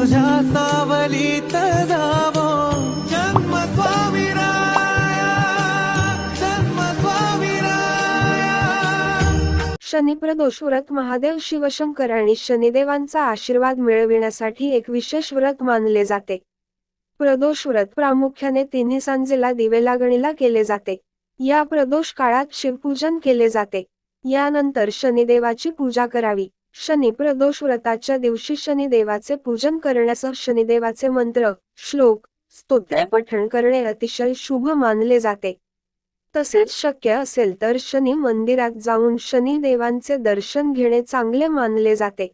तुझ्या सावलीत जावो. जन्म स्वामी जन्म स्वामी शनिप्रदोष व्रत महादेव शिवशंकर आणि शनिदेवांचा आशीर्वाद मिळविण्यासाठी एक विशेष व्रत मानले जाते. प्रदोष व्रत प्रामुख्याने तिन्ही सांजेला दिवे लागणीला केले जाते. या प्रदोष काळात शिवपूजन केले जाते. यानंतर शनिदेवाची पूजा करावी. शनी प्रदोष व्रताच्या दिवशी शनिदेवाचे पूजन करण्यासह शनिदेवाचे मंत्र श्लोक स्तोत्र पठण करणे अतिशय शुभ मानले जाते. तसेच शक्य असेल तर शनी मंदिरात जाऊन शनिदेवांचे दर्शन घेणे चांगले मानले जाते.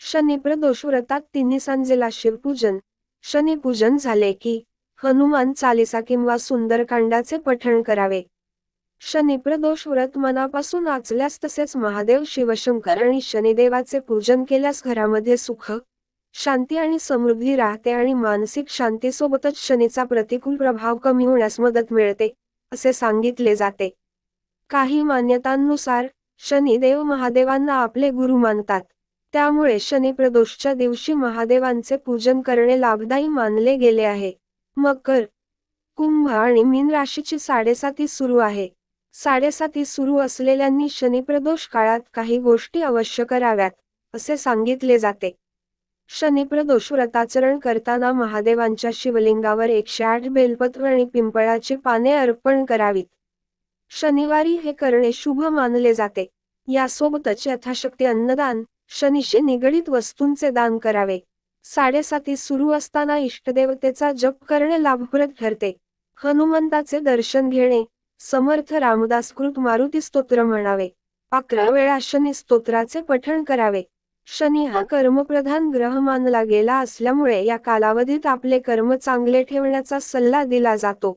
शनी प्रदोष व्रतात तिन्ही सांजेला शिवपूजन शनिपूजन झाले की हनुमान चालिसा किंवा सुंदरकांडाचे पठण करावे. शनिप्रदोष व्रत मनापासून आचल्यास तसेच महादेव शिवशंकर आणि शनिदेवाचे पूजन केल्यास घरामध्ये सुख शांती आणि समृद्धी राहते आणि मानसिक शांतीसोबतच शनीचा प्रतिकूल प्रभाव कमी होण्यास मदत मिळते असे सांगितले जाते. काही मान्यतांनुसार शनिदेव महादेवांना आपले गुरु मानतात. त्यामुळे शनिप्रदोषच्या दिवशी महादेवांचे पूजन करणे लाभदायी मानले गेले आहे. मकर कुंभ आणि मीन राशीची साडेसाती सुरू आहे. साडेसाती सुरू असलेल्यांनी शनिप्रदोष काळात काही गोष्टी अवश्य कराव्यात असे सांगितले जाते. शनिप्रदोष व्रताचरण करताना महादेवांच्या शिवलिंगावर एकशे आठ बेलपत्र आणि पिंपळाची पाने अर्पण करावीत. शनिवारी हे करणे शुभ मानले जाते. यासोबतच यथाशक्ती अन्नदान शनीशी निगडीत वस्तूंचे दान करावे. साडेसाती सुरू असताना इष्टदेवतेचा जप करणे लाभप्रद ठरते. हनुमंताचे दर्शन घेणे समर्थ रामदासकृत मारुती स्तोत्र म्हणावे. अकरा वेळा शनी स्तोत्राचे पठण करावे. शनी हा कर्मप्रधान ग्रह मानला गेला असल्यामुळे या कालावधीत आपले कर्म चांगले ठेवण्याचा सल्ला दिला जातो.